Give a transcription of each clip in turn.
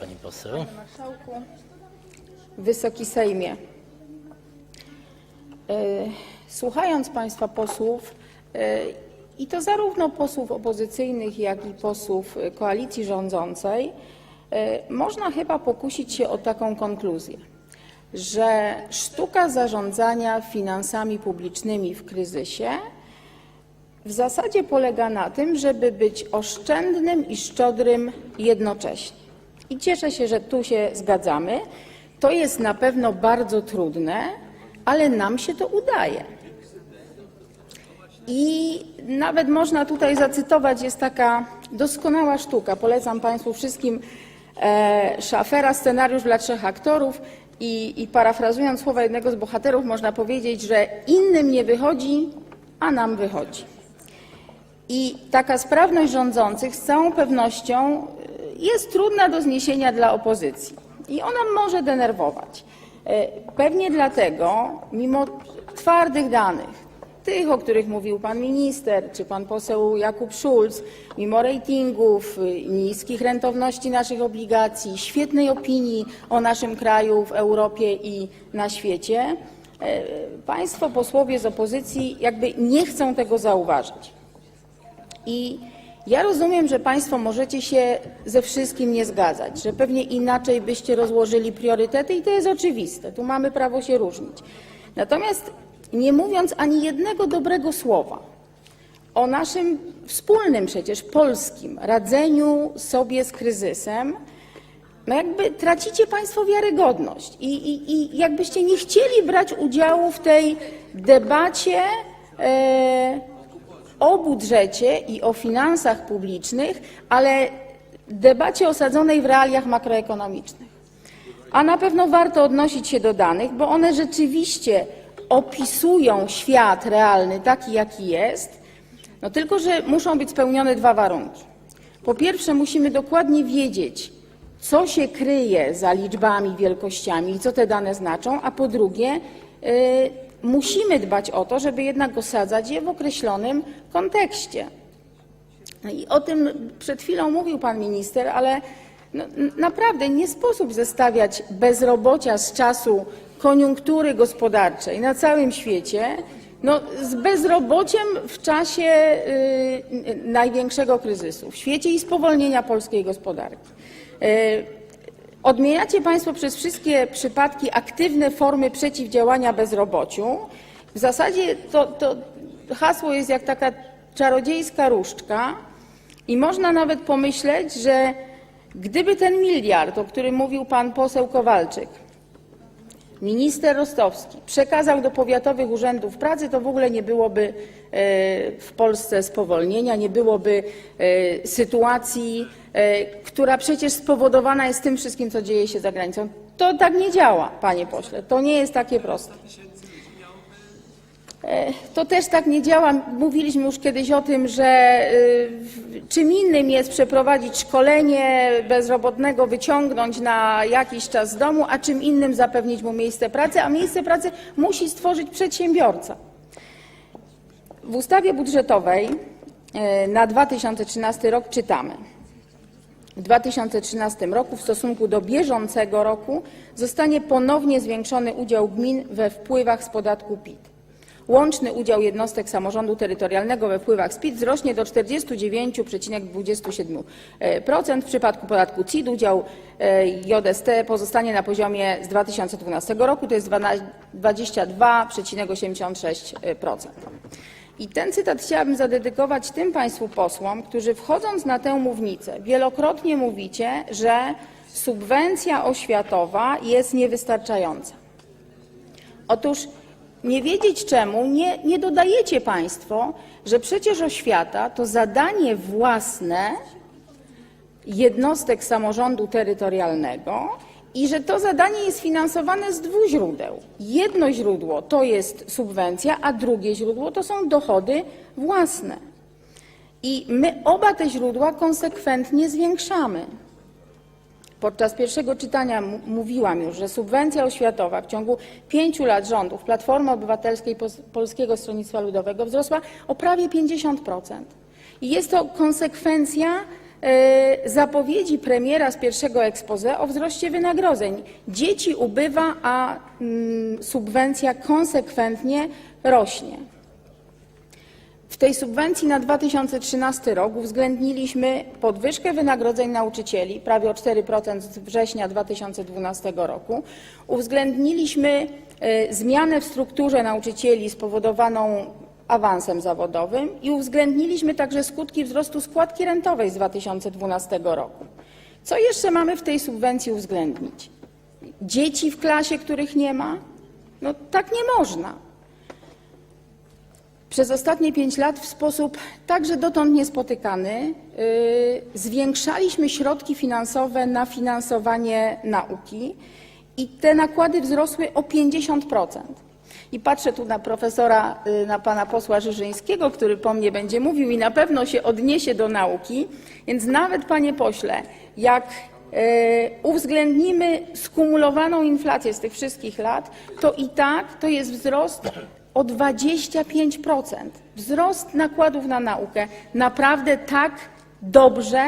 pani poseł. Wysoki Sejmie. E, Słuchając Państwa posłów, e, i to zarówno posłów opozycyjnych, jak i posłów koalicji rządzącej, e, można chyba pokusić się o taką konkluzję, że sztuka zarządzania finansami publicznymi w kryzysie w zasadzie polega na tym, żeby być oszczędnym i szczodrym jednocześnie. I cieszę się, że tu się zgadzamy. To jest na pewno bardzo trudne, ale nam się to udaje. I nawet można tutaj zacytować, jest taka doskonała sztuka, polecam Państwu wszystkim, e, Szafera, scenariusz dla trzech aktorów i, i parafrazując słowa jednego z bohaterów, można powiedzieć, że innym nie wychodzi, a nam wychodzi. I taka sprawność rządzących z całą pewnością jest trudna do zniesienia dla opozycji. I ona może denerwować. Y, Pewnie dlatego, mimo twardych danych, tych, o których mówił pan minister czy pan poseł Jakub Schulz, mimo ratingów, y, niskich rentowności naszych obligacji, świetnej opinii o naszym kraju w Europie i na świecie, y, państwo posłowie z opozycji jakby nie chcą tego zauważyć. I ja rozumiem, że Państwo możecie się ze wszystkim nie zgadzać, że pewnie inaczej byście rozłożyli priorytety i to jest oczywiste. Tu mamy prawo się różnić. Natomiast nie mówiąc ani jednego dobrego słowa o naszym wspólnym przecież polskim radzeniu sobie z kryzysem, no jakby tracicie Państwo wiarygodność i, i, i jakbyście nie chcieli brać udziału w tej debacie e, o budżecie i o finansach publicznych, ale debacie osadzonej w realiach makroekonomicznych. A na pewno warto odnosić się do danych, bo one rzeczywiście opisują świat realny taki, jaki jest, no tylko że muszą być spełnione dwa warunki. Po pierwsze, musimy dokładnie wiedzieć, co się kryje za liczbami, wielkościami i co te dane znaczą, a po drugie, y, musimy dbać o to, żeby jednak osadzać je w określonym kontekście. I o tym przed chwilą mówił pan minister, ale no, naprawdę nie sposób zestawiać bezrobocia z czasu koniunktury gospodarczej na całym świecie no, z bezrobociem w czasie y, największego kryzysu w świecie i spowolnienia polskiej gospodarki. Y, Odmieniacie Państwo przez wszystkie przypadki aktywne formy przeciwdziałania bezrobociu. W zasadzie to, to hasło jest jak taka czarodziejska różdżka i można nawet pomyśleć, że gdyby ten miliard, o którym mówił pan poseł Kowalczyk, minister Rostowski przekazał do powiatowych urzędów pracy, to w ogóle nie byłoby e, w Polsce spowolnienia, nie byłoby e, sytuacji, e, która przecież spowodowana jest tym wszystkim, co dzieje się za granicą. To tak nie działa, panie pośle. To nie jest takie proste. E, To też tak nie działa. Mówiliśmy już kiedyś o tym, że y, czym innym jest przeprowadzić szkolenie bezrobotnego, wyciągnąć na jakiś czas z domu, a czym innym zapewnić mu miejsce pracy, a miejsce pracy musi stworzyć przedsiębiorca. W ustawie budżetowej e, na 2013 rok czytamy. W 2013 roku w stosunku do bieżącego roku zostanie ponownie zwiększony udział gmin we wpływach z podatku PIT. Łączny udział jednostek samorządu terytorialnego we wpływach z PIT wzrośnie do 49,27%. W przypadku podatku CIT udział e, JST pozostanie na poziomie z 2012 roku, to jest 22,76%. I ten cytat chciałabym zadedykować tym Państwu posłom, którzy wchodząc na tę mównicę wielokrotnie mówicie, że subwencja oświatowa jest niewystarczająca. Otóż nie wiedzieć czemu nie, nie dodajecie Państwo, że przecież oświata to zadanie własne jednostek samorządu terytorialnego i że to zadanie jest finansowane z dwóch źródeł. Jedno źródło to jest subwencja, a drugie źródło to są dochody własne. I my oba te źródła konsekwentnie zwiększamy. Podczas pierwszego czytania mówiłam już, że subwencja oświatowa w ciągu pięciu lat rządów Platformy Obywatelskiej Polskiego Stronnictwa Ludowego wzrosła o prawie 50%. I jest to konsekwencja e, zapowiedzi premiera z pierwszego expose o wzroście wynagrodzeń. Dzieci ubywa, a mm, subwencja konsekwentnie rośnie. W tej subwencji na 2013 rok uwzględniliśmy podwyżkę wynagrodzeń nauczycieli prawie o 4% z września 2012 roku. Uwzględniliśmy e, zmianę w strukturze nauczycieli spowodowaną awansem zawodowym i uwzględniliśmy także skutki wzrostu składki rentowej z 2012 roku. Co jeszcze mamy w tej subwencji uwzględnić? Dzieci w klasie, których nie ma? No tak nie można. Przez ostatnie pięć lat w sposób także dotąd niespotykany yy, zwiększaliśmy środki finansowe na finansowanie nauki i te nakłady wzrosły o 50%. I patrzę tu na profesora, yy, na pana posła Żyżyńskiego, który po mnie będzie mówił i na pewno się odniesie do nauki. Więc nawet, panie pośle, jak yy, uwzględnimy skumulowaną inflację z tych wszystkich lat, to i tak to jest wzrost o 25%. Wzrost nakładów na naukę. Naprawdę tak dobrze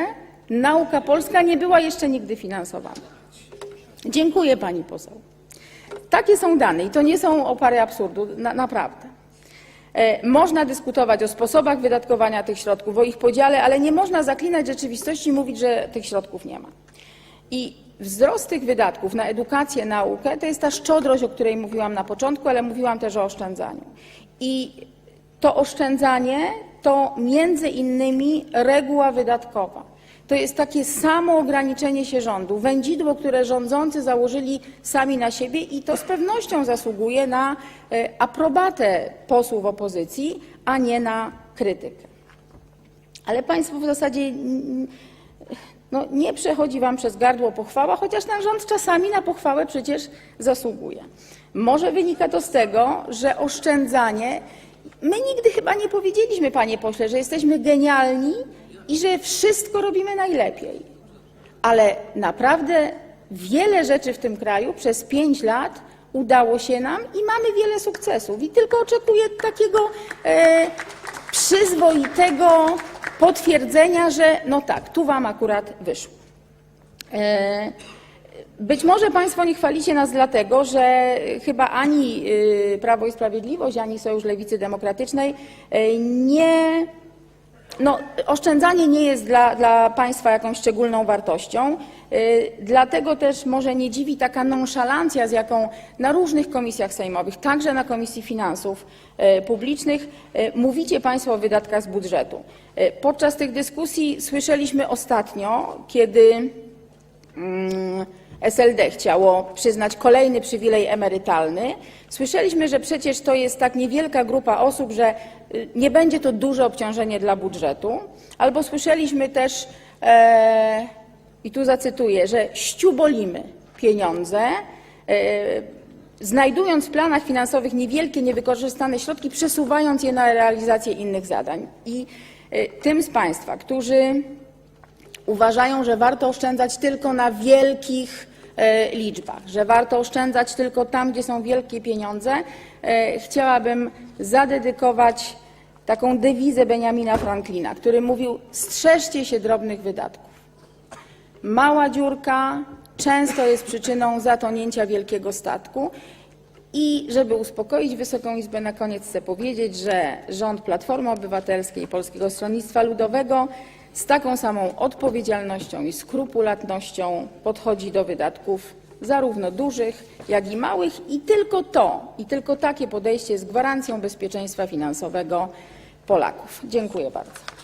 nauka polska nie była jeszcze nigdy finansowana. Dziękuję pani poseł. Takie są dane i to nie są opary absurdu, na, naprawdę. E, Można dyskutować o sposobach wydatkowania tych środków, o ich podziale, ale nie można zaklinać rzeczywistości i mówić, że tych środków nie ma. I wzrost tych wydatków na edukację, naukę to jest ta szczodrość, o której mówiłam na początku, ale mówiłam też o oszczędzaniu. I to oszczędzanie to między innymi reguła wydatkowa. To jest takie samo ograniczenie się rządu, wędzidło, które rządzący założyli sami na siebie i to z pewnością zasługuje na e, aprobatę posłów opozycji, a nie na krytykę. Ale Państwo w zasadzie no, nie przechodzi Wam przez gardło pochwała, chociaż nasz rząd czasami na pochwałę przecież zasługuje. Może wynika to z tego, że oszczędzanie. My nigdy chyba nie powiedzieliśmy, panie pośle, że jesteśmy genialni i że wszystko robimy najlepiej. Ale naprawdę wiele rzeczy w tym kraju przez pięć lat udało się nam i mamy wiele sukcesów. I tylko oczekuję takiego e, przyzwoitego potwierdzenia, że no tak, tu Wam akurat wyszło. E, Być może Państwo nie chwalicie nas dlatego, że chyba ani y, Prawo i Sprawiedliwość, ani Sojusz Lewicy Demokratycznej y, nie no, oszczędzanie nie jest dla, dla Państwa jakąś szczególną wartością. Y, Dlatego też może nie dziwi taka nonszalancja, z jaką na różnych komisjach sejmowych, także na Komisji Finansów y, Publicznych, y, mówicie Państwo o wydatkach z budżetu. Podczas tych dyskusji słyszeliśmy ostatnio, kiedy mm, SLD chciało przyznać kolejny przywilej emerytalny. Słyszeliśmy, że przecież to jest tak niewielka grupa osób, że nie będzie to duże obciążenie dla budżetu. Albo słyszeliśmy też, e, i tu zacytuję, że ściubolimy pieniądze, e, znajdując w planach finansowych niewielkie, niewykorzystane środki, przesuwając je na realizację innych zadań. I e, tym z Państwa, którzy uważają, że warto oszczędzać tylko na wielkich e, liczbach, że warto oszczędzać tylko tam, gdzie są wielkie pieniądze, chciałabym zadedykować taką dewizę Benjamina Franklina, który mówił: strzeżcie się drobnych wydatków. Mała dziurka często jest przyczyną zatonięcia wielkiego statku. I żeby uspokoić Wysoką Izbę, na koniec chcę powiedzieć, że rząd Platformy Obywatelskiej i Polskiego Stronnictwa Ludowego z taką samą odpowiedzialnością i skrupulatnością podchodzi do wydatków zarówno dużych, jak i małych i tylko to, i tylko takie podejście jest gwarancją bezpieczeństwa finansowego Polaków. Dziękuję bardzo.